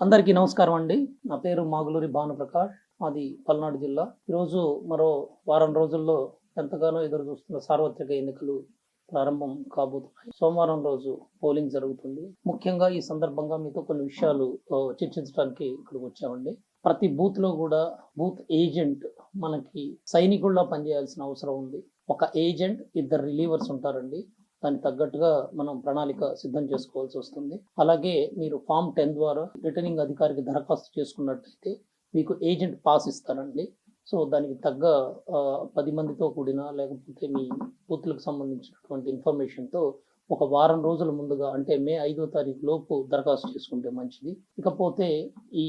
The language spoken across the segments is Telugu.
అందరికీ నమస్కారం అండి. నా పేరు మాగులూరి భానుప్రకాష్. అది పల్నాడు జిల్లా. ఈరోజు మరో వారం రోజుల్లో ఎంతగానో ఎదురు చూస్తున్న సార్వత్రిక ఎన్నికలు ప్రారంభం కాబోతున్నాయి. సోమవారం రోజు పోలింగ్ జరుగుతుంది. ముఖ్యంగా ఈ సందర్భంగా మీతో కొన్ని విషయాలు చర్చించడానికి ఇక్కడికి వచ్చామండి. ప్రతి బూత్లో కూడా బూత్ ఏజెంట్ మనకి సైనికుల్లా పనిచేయాల్సిన అవసరం ఉంది. ఒక ఏజెంట్ ఇద్దరు రిలీవర్స్ ఉంటారండి. దానికి తగ్గట్టుగా మనం ప్రణాళిక సిద్ధం చేసుకోవాల్సి వస్తుంది. అలాగే మీరు ఫామ్ టెన్ ద్వారా రిటర్నింగ్ అధికారికి దరఖాస్తు చేసుకున్నట్లయితే మీకు ఏజెంట్ పాస్ ఇస్తారండి. సో దానికి తగ్గ ఆ, పది మందితో కూడిన లేకపోతే మీ బూత్లకు సంబంధించినటువంటి ఇన్ఫర్మేషన్తో ఒక వారం రోజుల ముందుగా అంటే మే ఐదో తారీఖు లోపు దరఖాస్తు చేసుకుంటే మంచిది. ఇకపోతే ఈ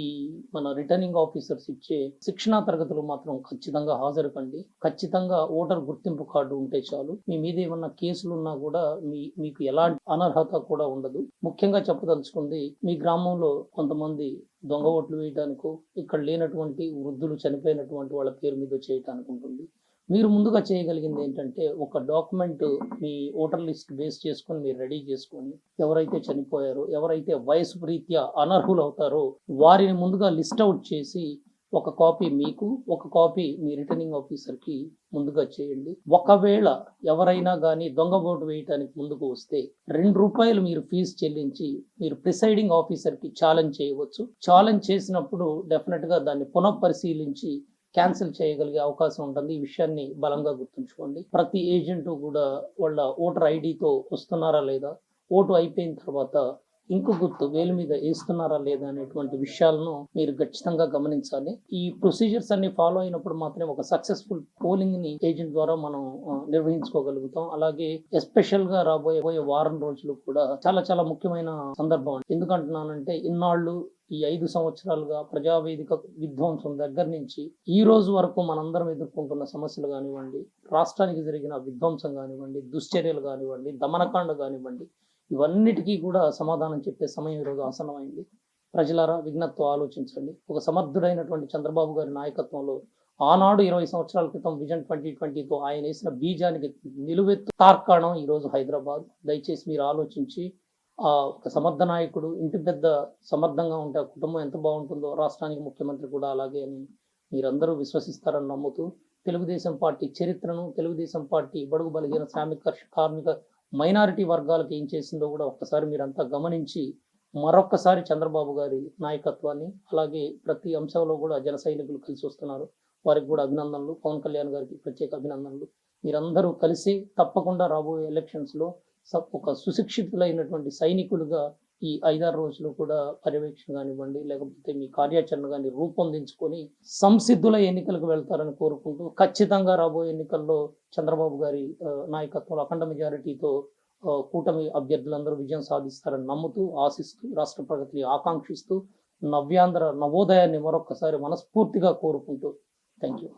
మన రిటర్నింగ్ ఆఫీసర్స్ ఇచ్చే శిక్షణా తరగతులు మాత్రం ఖచ్చితంగా హాజరు కండి ఖచ్చితంగా ఓటర్ గుర్తింపు కార్డు ఉంటే చాలు. మీ మీద ఏమన్నా కేసులు ఉన్నా కూడా మీ మీకు ఎలాంటి అనర్హత కూడా ఉండదు. ముఖ్యంగా చెప్పదలుచుకుంది మీ గ్రామంలో కొంతమంది దొంగ ఓట్లు వేయడానికో ఇక్కడ లేనటువంటి వృద్ధులు చనిపోయినటువంటి వాళ్ళ పేరు మీద చేయటానికి ఉంటుంది. మీరు ముందుగా చేయగలిగింది ఏంటంటే ఒక డాక్యుమెంట్ మీ ఓటర్ లిస్ట్ బేస్ చేసుకొని మీరు రెడీ చేసుకొని ఎవరైతే చనిపోయారో ఎవరైతే వయసు రీత్యా అనర్హులు అవుతారో వారిని ముందుగా లిస్ట్ అవుట్ చేసి ఒక కాపీ మీకు ఒక కాపీ మీ రిటర్నింగ్ ఆఫీసర్కి ముందుగా చేయండి. ఒకవేళ ఎవరైనా కానీ దొంగ ఓటు వేయటానికి ముందుకు వస్తే రెండు రూపాయలు మీరు ఫీజు చెల్లించి మీరు ప్రిసైడింగ్ ఆఫీసర్కి ఛాలెంజ్ చేయవచ్చు. ఛాలెంజ్ చేసినప్పుడు డెఫినెట్గా దాన్ని పునఃపరిశీలించి క్యాన్సిల్ చేయగలిగే అవకాశం ఉంటుంది. ఈ విషయాన్ని బలంగా గుర్తుంచుకోండి. ప్రతి ఏజెంట్ కూడా వాళ్ళ ఓటర్ ఐడితో వస్తున్నారా లేదా? ఓటు అయిపోయిన తర్వాత ఇంకు గుర్తు వేలు మీద వేస్తున్నారా లేదా అనేటువంటి విషయాలను మీరు ఖచ్చితంగా గమనించాలి. ఈ ప్రొసీజర్స్ అన్ని ఫాలో అయినప్పుడు మాత్రమే ఒక సక్సెస్ఫుల్ పోలింగ్ని ఏజెంట్ ద్వారా మనం నిర్వహించుకోగలుగుతాం. అలాగే ఎస్పెషల్గా రాబోయే పోయే వారం రోజులు కూడా చాలా చాలా ముఖ్యమైన సందర్భం. ఎందుకంటున్నానంటే ఇన్నాళ్ళు ఈ ఐదు సంవత్సరాలుగా ప్రజావేదిక విధ్వంసం దగ్గర నుంచి ఈ రోజు వరకు మనందరం ఎదుర్కొంటున్న సమస్యలు కానివ్వండి రాష్ట్రానికి జరిగిన విధ్వంసం కానివ్వండి దుశ్చర్యలు కానివ్వండి దమనకాండ కానివ్వండి ఇవన్నిటికీ కూడా సమాధానం చెప్పే సమయం ఈరోజు ఆసనమైంది ప్రజలారా విఘ్నత్వం ఆలోచించండి. ఒక సమర్థుడైనటువంటి చంద్రబాబు గారి నాయకత్వంలో ఆనాడు ఇరవై సంవత్సరాల క్రితం విజన్ ట్వంటీ ట్వంటీతో ఆయన వేసిన బీజానికి నిలువెత్తు తార్కాణం ఈరోజు హైదరాబాద్. దయచేసి మీరు ఆలోచించి ఒక సమర్థ నాయకుడు ఇంటి పెద్ద సమర్థంగా ఉంటే ఆ కుటుంబం ఎంత బాగుంటుందో రాష్ట్రానికి ముఖ్యమంత్రి కూడా అలాగే అని మీరందరూ విశ్వసిస్తారని నమ్ముతూ తెలుగుదేశం పార్టీ చరిత్రను తెలుగుదేశం పార్టీ బడుగు బలిగిన శ్రామిక కార్మిక మైనారిటీ వర్గాలకు ఏం చేసిందో కూడా ఒక్కసారి మీరంతా గమనించి మరొక్కసారి చంద్రబాబు గారి నాయకత్వాన్ని అలాగే ప్రతి అంశంలో కూడా జన సైనికులు కలిసి వస్తున్నారు. వారికి కూడా అభినందనలు. పవన్ కళ్యాణ్ గారికి ప్రత్యేక అభినందనలు. మీరందరూ కలిసి తప్పకుండా రాబోయే ఎలక్షన్స్లో ఒక సుశిక్షితులైనటువంటి సైనికులుగా ఈ ఐదారు రోజులు కూడా పర్యవేక్షణ కానివ్వండి లేకపోతే మీ కార్యాచరణ కానీ రూపొందించుకొని సంసిద్ధుల ఎన్నికలకు వెళ్తారని కోరుకుంటూ ఖచ్చితంగా రాబోయే ఎన్నికల్లో చంద్రబాబు గారి నాయకత్వంలో అఖండ మెజారిటీతో కూటమి అభ్యర్థులందరూ విజయం సాధిస్తారని నమ్ముతూ ఆశిస్తూ రాష్ట్ర ప్రగతిని ఆకాంక్షిస్తూ నవ్యాంధ్ర నవోదయాన్ని మరొక్కసారి మనస్ఫూర్తిగా కోరుకుంటూ థ్యాంక్ యూ.